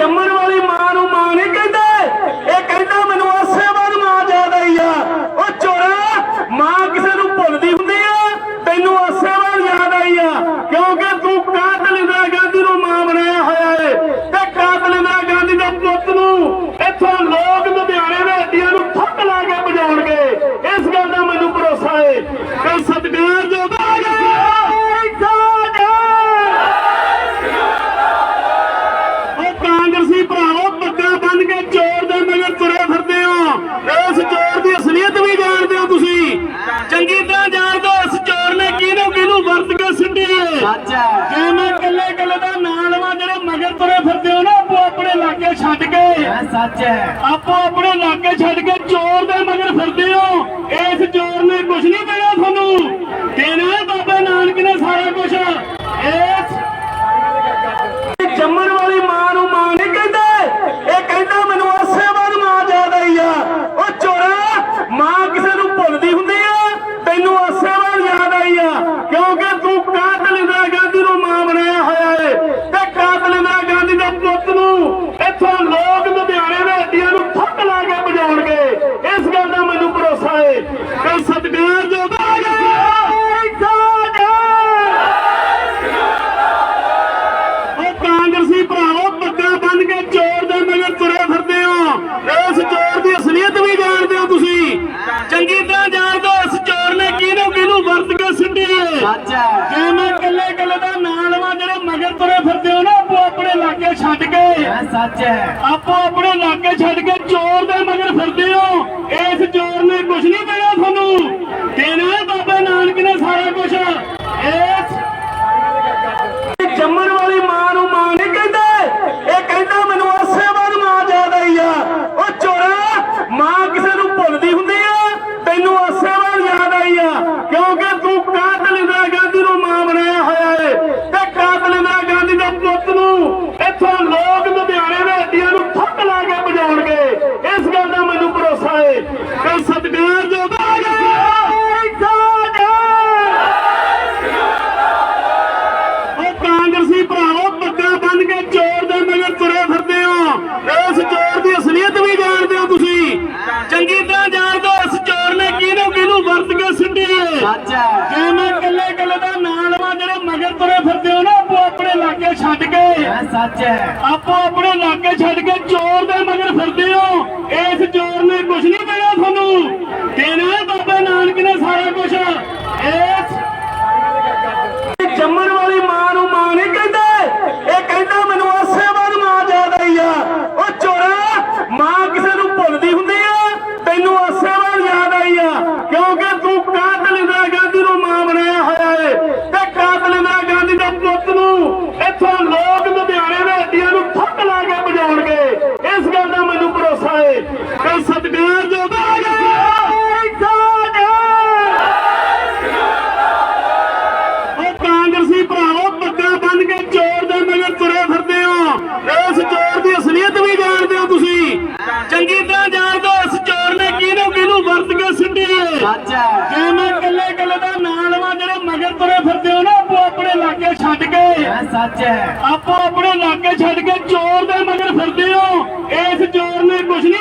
ਜੰਮਣ ਵਾਲੀ ਮਾਂ ਨੂੰ ਮਾਂ ਨਹੀਂ ਕਹਿੰਦੇ। ਇਹ ਕਹਿੰਦਾ, ਮੈਨੂੰ ਆਸੇ ਮਾਂ ਯਾਦ ਆਈ ਆ। ਉਹ ਚੋਰਾ, ਮਾਂ ਕਿਸੇ ਨੂੰ ਭੁੱਲਦੀ ਹੁੰਦੀ ਆ, ਤੈਨੂੰ ਆਸੇ ਯਾਦ ਆਈ ਆ। ਕਿਉਂਕਿ ਤੂੰ ਕਾਤਲ ਇੰਦਰਾ ਗਾਂਧੀ ਨੂੰ ਮਾਂ ਬਣਾਇਆ ਹੋਇਆ ਏ ਤੇ ਕਾਤਲ ਇੰਦਰਾ ਗਾਂਧੀ ਦੇ ਪੁੱਤ ਨੂੰ ਇੱਥੋਂ ਲੋਕ ਲੁਧਿਆਣੇ ਦੇ ਹੱਡੀਆਂ ਨੂੰ ਥੱਕ ਲਾ ਕੇ ਵਜਾਉਣਗੇ ਇਸ ਗੱਲ ਦਾ ਮੈਨੂੰ ਭਰੋਸਾ ਏ। ਕਿ ਸਤਿਕਾਰ ਜੋ ਉਹ ਕਾਂਗਰਸੀ ਭਰਾਵੋ ਪੱਗਾਂ ਬੰਨ ਕੇ ਚੋਰ ਦੇ ਮਗਰ ਤੁਰੇ ਫਿਰਦੇ ਹੋ ਇਸ ਚੋਰ ਦੀ ਅਸਲੀਅਤ ਵੀ ਜਾਣਦੇ ਹੋ ਤੁਸੀਂ ਚੰਗੀ ਤਰ੍ਹਾਂ ਜਾਣਦੇ ਹੋ ਇਸ ਚੋਰ ਨੇ ਕਿਹਨੂੰ ਕਿਹਨੂੰ ਵਰਤ ਕੇ ਸਿੱਟਿਆ ਸੱਚ ਹੈ। ਜੇ ਮੈਂ ਕੱਲੇ ਕੱਲੇ ਦਾ ਨਾਂ ਲਵਾਂ ਜਿਹੜੇ ਮਗਰ ਤੁਰੇ ਫਿਰਦੇ ਹੋ ਨਾ ਆਪੋ ਆਪਣੇ ਇਲਾਕੇ ਛੱਡ ਕੇ। ਇਹ ਸੱਚ ਹੈ। ਆਪੋ ਆਪਣੇ ਇਲਾਕੇ ਛੱਡ ਕੇ ਚੋਰ ਦੇ ਮਗਰ ਫਿਰਦੇ ਹੋ। ਇਸ ਚੋਰ ਨੇ ਕੁਝ ਨਹੀਂ ਦੇਣਾ ਤੁਹਾਨੂੰ। ਦੇਣਾ ਬਾਬਾ ਨਾਨਕ ਨੇ ਸਾਰਾ ਕੁਝ ਇਸ ਜੰਮਣ ਵਾਲੀ ਮਾਂ ਨੂੰ ਮਾਂ ਨਹੀਂ ਕਹਿੰਦੇ ਇਹ ਕਹਿੰਦਾ ਮੈਨੂੰ ਆਸੇ ਬਾਦ ਮਾਂ ਯਾਦ ਆਈ ਆ ਉਹ ਚੋਰਾ ਮਾਂ ਕਿਸੇ ਨੂੰ ਭੁੱਲਦੀ ਹੁੰਦੀ ਆ ਤੈਨੂੰ ਆਸੇ ਬਾਦ ਯਾਦ ਆਈ ਆ ਕਿਉਂਕਿ ਤੂੰ ਕਾਤਲ ਇੰਦਰਾ ਗਾਂਧੀ ਨੂੰ ਮਾਂ ਬਣਾਇਆ ਹੋਇਆ ਏ ਤੇ ਕਾਤਲ ਇੰਦਰਾ ਗਾਂਧੀ ਦੇ ਪੁੱਤ ਨੂੰ ਇੱਥੋਂ ਲੋਕ ਲੁਧਿਆਣੇ ਦੇ ਹੱਡੀਆਂ ਨੂੰ ਥੱਕ ਲਾ ਕੇ ਵਜਾਉਣਗੇ ਇਸ ਗੱਲ ਦਾ ਮੈਨੂੰ ਭਰੋਸਾ ਏ ਉਹ ਕਾਂਗਰਸੀ ਭਰਾਵੋ ਪੱਗਾਂ ਬੰਨ ਕੇ ਚੋਰ ਦੇ ਮਗਰ ਤੁਰੇ ਫਿਰਦੇ ਹੋ। ਇਸ ਚੋਰ ਦੀ ਅਸਲੀਅਤ ਵੀ ਜਾਣਦੇ ਹੋ ਤੁਸੀਂ। ਚੰਗੀ ਤਰ੍ਹਾਂ ਜਾਣਦੇ ਹੋ ਇਸ ਚੋਰ ਨੇ ਕਿਹਨੂੰ ਕਿਹਨੂੰ ਵਰਤ ਕੇ ਸਿੱਟਿਆ। ਜੇ ਮੈਂ ਕੱਲੇ ਕੱਲੇ ਦਾ ਨਾਂ ਲਵਾਂ ਜਿਹੜੇ ਮਗਰ ਤੁਰੇ ਫਿਰਦੇ ਹੋ ਨਾ ਆਪੋ ਆਪਣੇ ਇਲਾਕੇ ਛੱਡ ਕੇ। ਇਹ ਸੱਚ ਹੈ। ਆਪੋ ਆਪਣੇ ਇਲਾਕੇ ਛੱਡ ਕੇ ਚੋਰ ਦੇ ਮਗਰ ਫਿਰਦੇ ਹੋ। ਇਸ ਚੋਰ ਨੇ ਕੁਝ ਨਹੀਂ ਦੇਣਾ ਤੁਹਾਨੂੰ ਦੇਣਾ ਬਾਬਾ ਨਾਨਕ ਨੇ ਸਾਰਾ ਕੁਝ ਇਸ ਜੰਮਣ ਵਾਲੀ ਮਾਂ ਨੂੰ ਮਾਂ ਨਹੀਂ ਕਹਿੰਦੇ ਇਹ ਕਹਿੰਦਾ ਮੈਨੂੰ ਆਸੇ ਬਾਦ ਮਾਂ ਯਾਦ ਆਈ ਆ ਉਹ ਚੋਰਾ ਮਾਂ ਕਿਸੇ ਨੂੰ ਭੁੱਲਦੀ ਹੁੰਦੀ ਆ ਤੈਨੂੰ ਆਸੇ ਬਾਦ ਯਾਦ ਆਈ ਆ ਕਿਉਂਕਿ ਤੂੰ ਕਾਤਲ ਇੰਦਰਾ ਗਾਂਧੀ ਨੂੰ ਮਾਂ ਬਣਾਇਆ ਹੋਇਆ ਏ ਤੇ ਕਾਤਲ ਇੰਦਰਾ ਗਾਂਧੀ ਦੇ ਪੁੱਤ ਨੂੰ ਇੱਥੋਂ ਲੋਕ ਲੁਧਿਆਣੇ ਦੇ ਹੱਡੀਆਂ ਨੂੰ ਥੱਕ ਲਾ ਕੇ ਵਜਾਉਣਗੇ ਇਸ ਗੱਲ ਦਾ ਮੈਨੂੰ ਭਰੋਸਾ ਏ ਕਿ ਸਤਿਕਾਰ ਜੋ ਉਹ ਕਾਂਗਰਸੀ ਭਰਾਵੋ ਪੱਗਾਂ ਬੰਨ ਕੇ ਚੋਰ ਦੇ ਮਗਰ ਤੁਰੇ ਫਿਰਦੇ ਹੋ। ਇਸ ਚੋਰ ਦੀ ਅਸਲੀਅਤ ਵੀ ਜਾਣਦੇ ਹੋ ਤੁਸੀਂ। ਚੰਗੀ ਤਰ੍ਹਾਂ ਜਾਣਦੇ ਹੋ ਇਸ ਚੋਰ ਨੇ ਕਿਹਨੂੰ ਕਿਹਨੂੰ ਵਰਤ ਕੇ ਸਿੱਟਿਆ। ਸੱਚ ਹੈ। ਜੇ ਮੈਂ ਕੱਲੇ ਕੱਲੇ ਦਾ ਨਾਂ ਲਵਾਂ ਜਿਹੜੇ ਮਗਰ ਤੁਰੇ ਫਿਰਦੇ ਹੋ ਨਾ ਆਪੋ ਆਪਣੇ ਇਲਾਕੇ ਛੱਡ ਕੇ। ਇਹ ਸੱਚ ਹੈ। ਆਪੋ ਆਪਣੇ ਇਲਾਕੇ ਛੱਡ ਕੇ ਚੋਰ ਦੇ ਮਗਰ ਫਿਰਦੇ ਹੋ। ਇਸ ਚੋਰ ਨੇ ਕੁਝ ਨਹੀਂ ਦੇਣਾ ਤੁਹਾਨੂੰ। ਦੇਣਾ ਬਾਬਾ ਨਾਨਕ ਨੇ ਸਾਰਾ ਕੁਝ ਇਸ ਜੰਮਣ ਵਾਲੀ ਮਾਂ ਨੂੰ ਮਾਂ ਨਹੀਂ ਕਹਿੰਦੇ ਇਹ ਕਹਿੰਦਾ ਮੈਨੂੰ ਆਸੇ ਬਾਦ ਮਾਂ ਯਾਦ ਆਈ ਆ ਉਹ ਚੋਰਾ ਮਾਂ ਕਿਸੇ ਨੂੰ ਭੁੱਲਦੀ ਹੁੰਦੀ ਆ ਤੈਨੂੰ ਆਸੇ ਬਾਦ ਯਾਦ ਆਈ ਆ ਕਿਉਂਕਿ ਤੂੰ ਕਾਤਲ ਇੰਦਰਾ ਗਾਂਧੀ ਨੂੰ ਮਾਂ ਬਣਾਇਆ ਹੋਇਆ ਏ ਤੇ ਕਾਤਲ ਇੰਦਰਾ ਗਾਂਧੀ ਦੇ ਪੁੱਤ ਨੂੰ ਇੱਥੋਂ ਲੋਕ ਲੁਧਿਆਣੇ ਦੇ ਹੱਡੀਆਂ ਨੂੰ ਥੱਕ ਲਾ ਕੇ ਵਜਾਉਣਗੇ ਇਸ ਗੱਲ ਦਾ ਮੈਨੂੰ ਭਰੋਸਾ ਏ ਕਿ ਸਤਿਕਾਰ ਜੋ ਉਹ ਕਾਂਗਰਸੀ ਭਰਾਵੋ ਬੰਨ ਕੇ ਚੋਰ ਦੇ ਮਗਰ ਤੁਰੇ ਫਿਰਦੇ ਹੋ। ਇਸ ਚੋਰ ਦੀ ਅਸਲੀਅਤ ਵੀ ਜਾਣਦੇ ਹੋ ਤੁਸੀਂ। ਚੰਗੀ ਤਰ੍ਹਾਂ ਜਾਣਦੇ ਹੋ ਇਸ ਚੋਰ ਨੇ ਕਿਹਨੂੰ ਕਿਹਨੂੰ ਵਰਤ ਕੇ ਸਿੱਟਿਆ। ਸੱਚ ਹੈ। ਜੇ ਮੈਂ ਕੱਲੇ ਕੱਲੇ ਦਾ ਨਾਂ ਲਵਾਂ ਜਿਹੜੇ ਮਗਰ ਤੁਰੇ ਫਿਰਦੇ ਹੋ ਨਾ ਆਪੋ ਆਪਣੇ ਇਲਾਕੇ ਛੱਡ ਕੇ। ਇਹ ਸੱਚ ਹੈ। ਆਪੋ ਆਪਣੇ ਇਲਾਕੇ ਛੱਡ ਕੇ ਚੋਰ ਦੇ ਮਗਰ ਫਿਰਦੇ ਹੋ। ਇਸ ਚੋਰ ਨੇ ਕੁਝ ਨਹੀਂ